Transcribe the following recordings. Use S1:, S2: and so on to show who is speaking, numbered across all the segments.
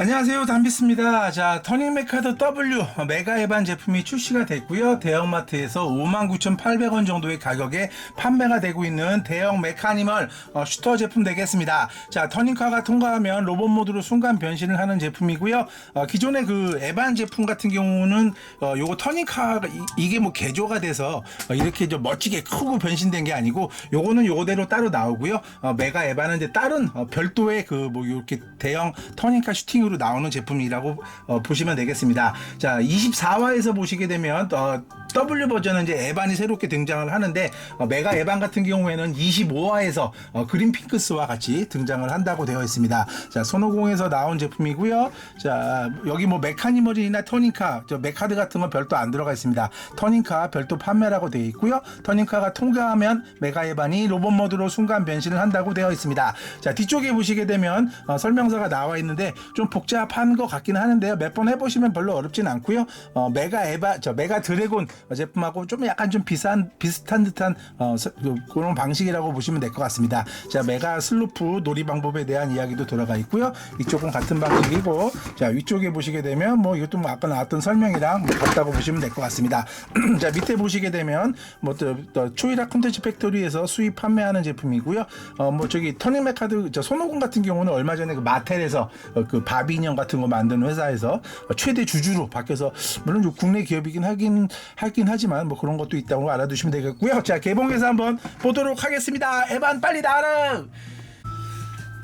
S1: 안녕하세요. 담비스입니다. 자 터닝 메카드 W 메가 에반 제품이 출시가 됐고요. 대형마트에서 59,800원 정도의 가격에 판매가 되고 있는 대형 메카니멀 어, 슈터 제품 되겠습니다. 자 터닝카가 통과하면 로봇 모드로 순간 변신을 하는 제품이고요. 어, 기존의 그 에반 제품 같은 경우는 어, 요거 터닝카가 이, 게 뭐 개조가 돼서 어, 이렇게 좀 멋지게 크고 변신된 게 아니고 요거는 요거대로 따로 나오고요. 어, 메가 에반은 이제 다른 어, 별도의 그 뭐 이렇게 대형 터닝카 슈팅으로 나오는 제품이라고 어, 보시면 되겠습니다. 자, 24화에서 보시게 되면 어, W 버전은 이제 에반이 새롭게 등장을 하는데 어, 메가 에반 같은 경우에는 25화에서 어, 그린 핑크스와 같이 등장을 한다고 되어 있습니다. 자, 손오공에서 나온 제품이고요. 자, 여기 뭐 메카니멀이나 터닝카, 저 메카드 같은 건 별도 안 들어가 있습니다. 터닝카 별도 판매라고 되어 있고요. 터닝카가 통과하면 메가 에반이 로봇 모드로 순간 변신을 한다고 되어 있습니다. 자, 뒤쪽에 보시게 되면 어, 설명서가 나와 있는데 좀 복잡한 것 같기는 하는데요. 몇 번 해보시면 별로 어렵진 않고요. 어, 메가 에바, 저 메가 드래곤 제품하고 좀 약간 좀 비싼 비슷한 듯한 어, 서- 그- 그런 방식이라고 보시면 될 것 같습니다. 자, 메가 슬로프 놀이 방법에 대한 이야기도 들어가 있고요. 이쪽은 같은 방식이고, 자 위쪽에 보시게 되면 뭐 이것도 뭐 아까 나왔던 설명이랑 뭐 같다고 보시면 될 것 같습니다. 자 밑에 보시게 되면 뭐 또, 또 초이라 콘텐츠 팩토리에서 수입 판매하는 제품이고요. 어 뭐 저기 터닝 메카드 저 손오공 같은 경우는 얼마 전에 그 마텔에서 어, 그 바비 인형 같은 거 만드는 회사에서 어, 최대 주주로 바뀌어서 물론 좀 국내 기업이긴 하긴 하긴 하지만 뭐 그런 것도 있다고 알아두시면 되겠고요. 자 개봉해서 한번 보도록 하겠습니다. 에반 빨리 나와라.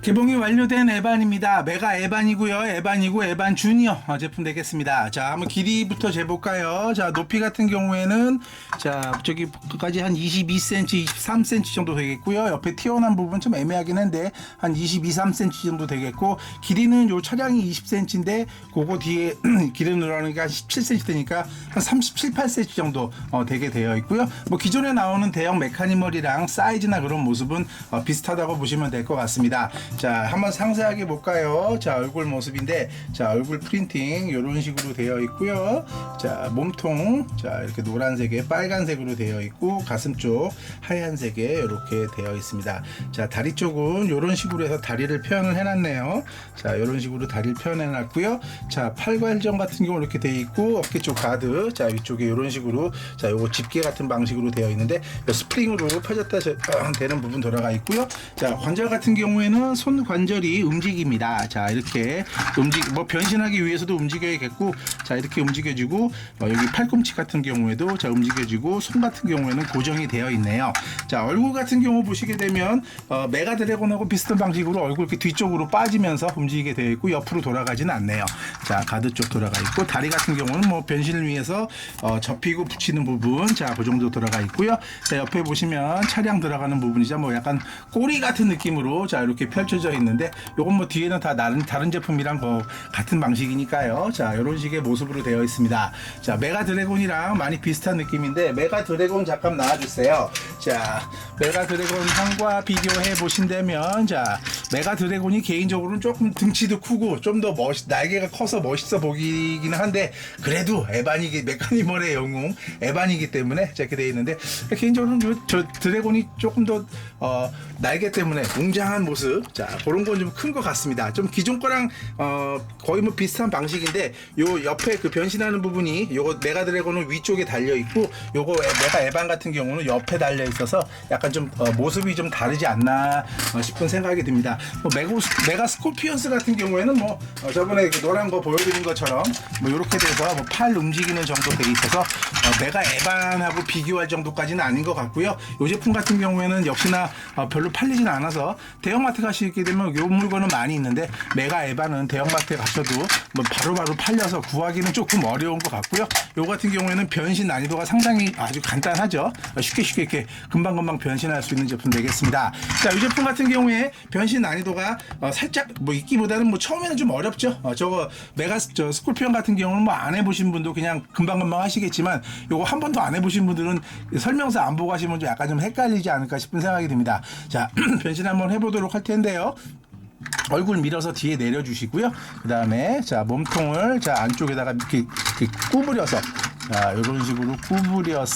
S1: 개봉이 완료된 에반입니다. 메가 에반이고요. 에반이고 에반 주니어 어, 제품 되겠습니다. 자, 한번 길이부터 재볼까요? 자, 높이 같은 경우에는 자, 저기 끝까지 한 22cm, 23cm 정도 되겠고요. 옆에 튀어나온 부분 좀 애매하긴 한데 한 22, 3cm 정도 되겠고 길이는 요 차량이 20cm인데 그거 뒤에 길이 늘어나니까 17cm 되니까 한 37, 8cm 정도 어, 되게 되어 있고요. 뭐 기존에 나오는 대형 메카니멀이랑 사이즈나 그런 모습은 어, 비슷하다고 보시면 될 것 같습니다. 자, 한번 상세하게 볼까요? 자, 얼굴 모습인데, 자, 얼굴 프린팅 이런 식으로 되어 있고요. 자, 몸통, 자, 이렇게 노란색에 빨간색으로 되어 있고, 가슴 쪽 하얀색에 이렇게 되어 있습니다. 자, 다리 쪽은 이런 식으로 해서 다리를 표현을 해놨네요. 자, 이런 식으로 다리를 표현해놨고요. 자, 팔관정 같은 경우 이렇게 되어 있고, 어깨 쪽 가드, 자, 위쪽에 이런 식으로, 자, 요거 집게 같은 방식으로 되어 있는데, 요 스프링으로 펴졌다 저- 어, 되는 부분 돌아가 있고요. 자, 관절 같은 경우에는 손 관절이 움직입니다. 자, 이렇게 움직, 뭐 변신하기 위해서도 움직여야겠고, 자, 이렇게 움직여지고, 어, 여기 팔꿈치 같은 경우에도 자, 움직여지고, 손 같은 경우에는 고정이 되어 있네요. 자, 얼굴 같은 경우 보시게 되면, 어, 메가 드래곤하고 비슷한 방식으로 얼굴 이렇게 뒤쪽으로 빠지면서 움직이게 되어 있고, 옆으로 돌아가지는 않네요. 자, 가드 쪽 돌아가 있고, 다리 같은 경우는 뭐 변신을 위해서 어, 접히고 붙이는 부분, 자, 그 정도 들어가 있고요. 자, 옆에 보시면 차량 들어가는 부분이죠. 뭐 약간 꼬리 같은 느낌으로 자, 이렇게 펼쳐 져 있는데, 요건 뭐 뒤에는 다 다른, 다른 제품이랑 뭐 같은 방식이니까요. 자, 이런 식의 모습으로 되어 있습니다. 자, 메가 드래곤이랑 많이 비슷한 느낌인데, 메가 드래곤 잠깐 나와주세요. 자, 메가 드래곤 상과 비교해 보신다면, 자, 메가 드래곤이 개인적으로는 조금 등치도 크고 좀 더 멋, 날개가 커서 멋있어 보이기는 한데, 그래도 에반이기, 메카니멀의 영웅, 에반이기 때문에 이렇게 되어 있는데, 개인적으로는 요- 저 드래곤이 조금 더, 어, 날개 때문에 웅장한 모습, 자, 그런 건 좀 큰 것 같습니다. 좀 기존 거랑, 어, 거의 뭐 비슷한 방식인데, 요 옆에 그 변신하는 부분이, 요거 메가 드래곤은 위쪽에 달려 있고, 요거 에- 메가 에반 같은 경우는 옆에 달려 있어서 약간 좀 어, 모습이 좀 다르지 않나 어, 싶은 생각이 듭니다. 뭐 메고, 메가 스콜피언스 같은 경우에는 뭐 어, 저번에 그 노란 거 보여드린 것처럼 뭐 이렇게 돼서 뭐 팔 움직이는 정도 돼 있어서 어, 메가 에반하고 비교할 정도까지는 아닌 것 같고요. 이 제품 같은 경우에는 역시나 어, 별로 팔리진 않아서 대형마트 가시게 되면 요 물건은 많이 있는데 메가 에반은 대형마트에 가셔도 뭐 바로바로 팔려서 구하기는 조금 어려운 것 같고요. 요 같은 경우에는 변신 난이도가 상당히 아주 간단하죠. 어, 쉽게 쉽게 이렇게 금방금방 변신할 수 있는 제품 되겠습니다. 자, 이 제품 같은 경우에 변신 난이도가 어, 살짝 뭐 있기보다는 뭐 처음에는 좀 어렵죠. 어, 저거 메가 스- 저 스콜피언 같은 경우는 뭐 안 해보신 분도 그냥 금방금방 하시겠지만 요거 한 번도 안 해보신 분들은 설명서 안 보고 하시면 좀 약간 좀 헷갈리지 않을까 싶은 생각이 듭니다. 자, 변신 한번 해보도록 할 텐데요. 얼굴 밀어서 뒤에 내려주시고요. 그 다음에 자 몸통을 자 안쪽에다가 이렇게, 이렇게 구부려서 자 이런 식으로 구부려서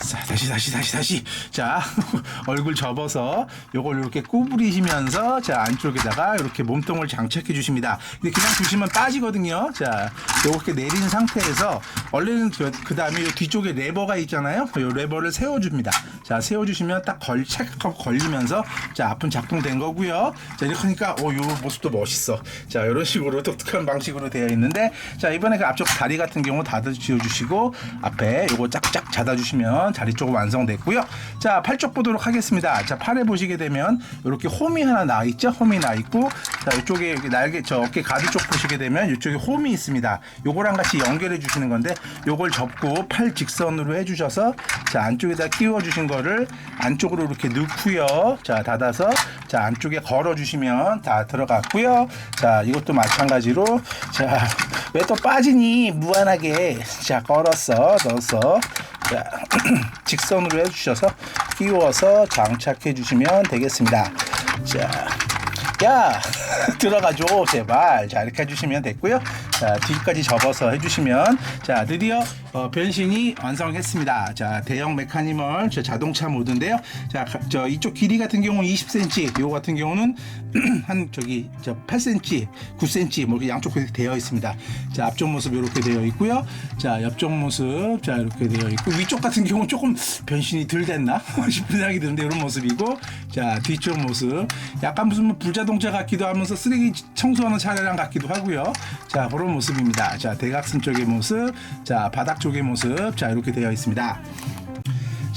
S1: 자, 다시 다시 다시 다시. 자, 얼굴 접어서 요걸 이렇게 구부리시면서 자, 안쪽에다가 이렇게 몸통을 장착해 주십니다. 근데 그냥 두시면 빠지거든요. 자, 요렇게 내린 상태에서 원래는 그 다음에 요 뒤쪽에 레버가 있잖아요. 요 레버를 세워 줍니다. 자, 세워 주시면 딱 걸, 착하고 걸리면서 자, 아픈 작동된 거고요. 자, 이렇게 하니까 오, 요 모습도 멋있어. 자, 이런 식으로 독특한 방식으로 되어 있는데 자, 이번에 그 앞쪽 다리 같은 경우 닫아 지어 주시고 앞에 요거 짝짝 잡아 주시면 자리 쪽 완성됐고요. 자, 팔 쪽 보도록 하겠습니다. 자, 팔에 보시게 되면 이렇게 홈이 하나 나 있죠? 홈이 나 있고 자, 이쪽에 여기 날개 저 어깨 가드 쪽 보시게 되면 이쪽에 홈이 있습니다. 요거랑 같이 연결해 주시는 건데 요걸 접고 팔 직선으로 해 주셔서 자, 안쪽에다 끼워 주신 거를 안쪽으로 이렇게 넣고요. 자, 닫아서 자, 안쪽에 걸어 주시면 다 들어갔고요. 자, 이것도 마찬가지로 자, 왜 또 빠지니 무한하게 자, 걸었어. 넣었어. 자, 직선으로 해 주셔서 끼워서 장착해 주시면 되겠습니다. 자, 야 들어가줘 제발 자 이렇게 해주시면 됐고요 자 뒤까지 접어서 해주시면 자 드디어 어, 변신이 완성했습니다. 자 대형 메카니멀 저 자동차 모드인데요. 자저 이쪽 길이 같은 경우는 20cm 요거 같은 경우는 한 저기 저 8cm 9cm 뭐 이렇게 양쪽 그렇게 되어 있습니다. 자 앞쪽 모습 이렇게 되어 있고요. 자 옆쪽 모습 자 이렇게 되어 있고 위쪽 같은 경우는 조금 변신이 덜 됐나? 싶은 생각이 드는데 이런 모습이고 자 뒤쪽 모습. 약간 무슨 뭐 불자동차 같기도 하면서 쓰레기 청소하는 차량 같기도 하고요. 자 그런 모습입니다. 자 대각선 쪽의 모습. 자 바닥 쪽의 모습 자 이렇게 되어 있습니다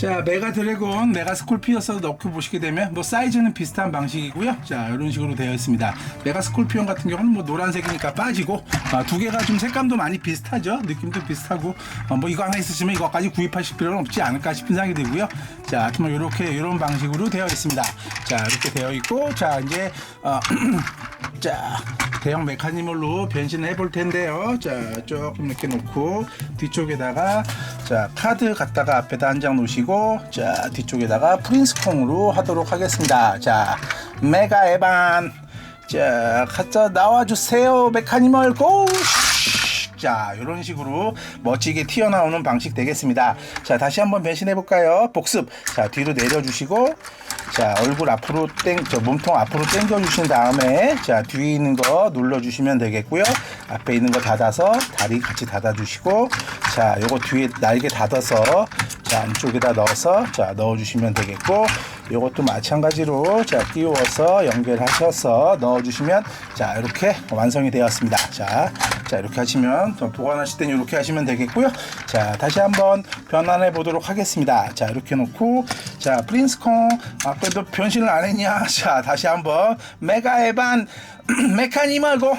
S1: 자, 메가 드래곤, 메가 스콜피어스 넣고 보시게 되면 뭐 사이즈는 비슷한 방식이고요. 자, 이런 식으로 되어 있습니다. 메가 스콜피온 같은 경우는 뭐 노란색이니까 빠지고 아, 두 개가 좀 색감도 많이 비슷하죠. 느낌도 비슷하고 어, 뭐 이거 하나 있으시면 이거까지 구입하실 필요는 없지 않을까 싶은 생각이 들고요. 자, 하여튼 뭐 이렇게 이런 방식으로 되어 있습니다. 자, 이렇게 되어 있고 자, 이제 어, 자, 대형 메카니멀로 변신해 볼 텐데요. 자, 조금 이렇게 놓고 뒤쪽에다가 자, 카드 갖다가 앞에다 한 장 놓으시고 자, 뒤쪽에다가 프린스콩으로 하도록 하겠습니다. 자, 메가 에반 자, 가짜 나와 주세요. 메카니멀 고! 자, 이런 식으로 멋지게 튀어나오는 방식 되겠습니다. 자, 다시 한번 변신해 볼까요? 복습. 자, 뒤로 내려주시고, 자, 얼굴 앞으로 땡, 저 몸통 앞으로 당겨 주신 다음에, 자, 뒤에 있는 거 눌러 주시면 되겠고요. 앞에 있는 거 닫아서 다리 같이 닫아 주시고, 자, 요거 뒤에 날개 닫아서, 자, 안쪽에다 넣어서, 자, 넣어 주시면 되겠고, 요것도 마찬가지로 자 끼워서 연결하셔서 넣어 주시면 자 이렇게 완성이 되었습니다. 자, 자 이렇게 하시면 또 보관하실 때는 이렇게 하시면 되겠고요. 자 다시 한번 변환해 보도록 하겠습니다. 자 이렇게 놓고 자 프린스콩 아까도 변신을 안 했냐? 자 다시 한번 메가 에반 메카니멀 고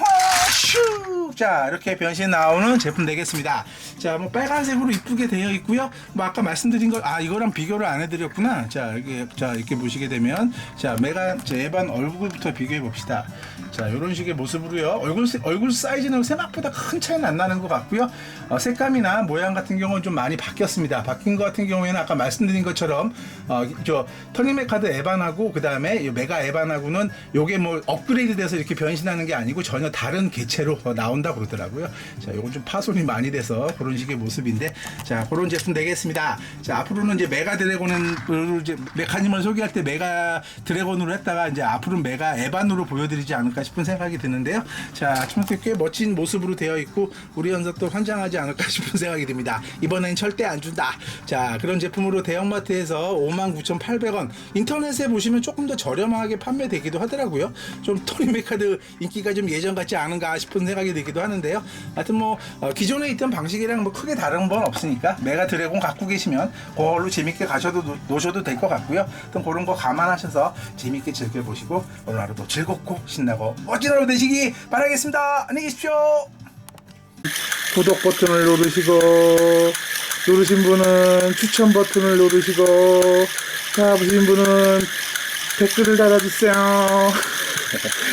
S1: 슈! 자 이렇게 변신 나오는 제품 되겠습니다. 자 뭐 빨간색으로 이쁘게 되어 있고요. 뭐 아까 말씀드린 거 아 이거랑 비교를 안 해드렸구나. 자 이게 자 이렇게 보시게 되면 자 자, 에반 얼굴부터 비교해 봅시다. 자 이런 식의 모습으로요. 얼굴 세- 얼굴 사이즈는 생각보다 큰 차이는 안 나는 것 같고요. 어, 색감이나 모양 같은 경우는 좀 많이 바뀌었습니다. 바뀐 것 같은 경우에는 아까 말씀드린 것처럼 어, 저 터닝메카드 에반하고 그 다음에 메가 에반하고는 요게 뭐 업그레이드 돼서 이렇게 변신하는 게 아니고 전혀 다른 개체로 어, 나온다 그러더라고요. 자, 요건 좀 파손이 많이 돼서 그런 식의 모습인데, 자, 그런 제품 되겠습니다. 자, 앞으로는 이제 메가 드래곤은 이제 메카님을 소개할 때 메가 드래곤으로 했다가 이제 앞으로는 메가 에반으로 보여드리지 않을까 싶은 생각이 드는데요. 자, 정말 꽤 멋진 모습으로 되어 있고 우리 연석도 환장하지 않을까 싶은 생각이 듭니다. 이번엔 절대 안 준다. 자, 그런 제품으로 대형마트에서 59,800원, 인터넷에 보시면 조금 더 저렴하게 판매되기도 하더라고요. 좀 토니메카드 인기가 좀 예전 같지 않은가 싶은 생각이 들기 도 하는데요. 하여튼 뭐 어, 기존에 있던 방식이랑 뭐 크게 다른 건 없으니까 메가 드래곤 갖고 계시면 그걸로 재밌게 가셔도 노- 노셔도 될 것 같고요. 하여튼 그런 거 감안하셔서 재밌게 즐겨보시고 오늘 하루도 즐겁고 신나고 멋진 하루 되시기 바라겠습니다. 안녕히 계십시오. 구독 버튼을 누르시고 누르신 분은 추천 버튼을 누르시고 자 보신 분은 댓글을 달아주세요.